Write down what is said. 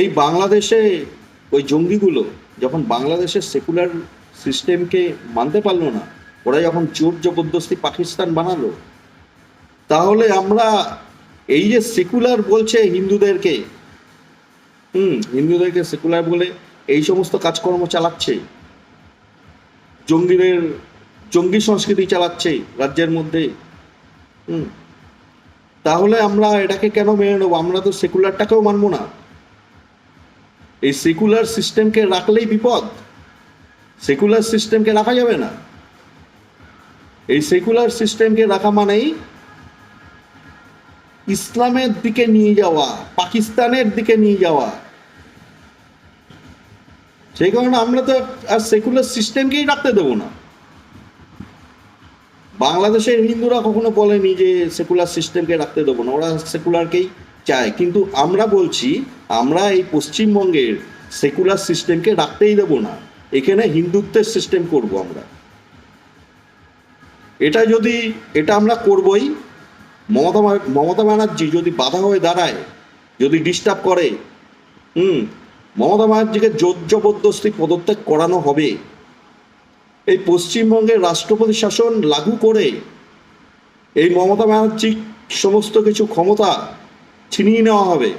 এই বাংলাদেশে ওই জঙ্গিগুলো যখন বাংলাদেশের সেকুলার সিস্টেমকে মানতে পারল না, ওরা যখন জোর জবরদস্তি পাকিস্তান বানালো, তাহলে আমরা এই যে সেকুলার বলছে হিন্দুদেরকে, হুম, হিন্দুদেরকে সেকুলার বলে এই সমস্ত কাজকর্ম চালাচ্ছে, জঙ্গিদের, জঙ্গি সংস্কৃতি চালাচ্ছে রাজ্যের মধ্যে, হুম, তাহলে আমরা এটাকে কেন মেনে নেব? আমরা তো সেকুলারটাকেও মানবো না। এই সেকুলার সিস্টেমকে রাখলেই বিপদ। সেকুলার সিস্টেমকে রাখা যাবে না। এই সেকুলার সিস্টেমকে রাখা মানেই ইসলামের দিকে নিয়ে যাওয়া, পাকিস্তানের দিকে নিয়ে যাওয়া। সেই কারণে আমরা তো আর সেকুলার সিস্টেমকেই রাখতে দেবো না। বাংলাদেশের হিন্দুরা কখনো বলেনি যে সেকুলার সিস্টেমকে রাখতে দেবো না, ওরা সেকুলারকেই চায়। কিন্তু আমরা বলছি আমরা এই পশ্চিমবঙ্গের সেকুলার সিস্টেমকে রাখতেই দেবো না। এখানে হিন্দুত্বের সিস্টেম করব আমরা। এটা যদি, এটা আমরা করবই। মমতা মমতা ব্যানার্জি যদি বাধা হয়ে দাঁড়ায়, যদি ডিস্টার্ব করে, হুম, মমতা ব্যানার্জিকে জোর জবরদস্তি পদত্যাগ করানো হবে। এই পশ্চিমবঙ্গের রাষ্ট্রপতি শাসন লাগু করে এই মমতা ব্যানার্জি সমস্ত কিছু ক্ষমতা ছিনিয়ে নেওয়া হবে।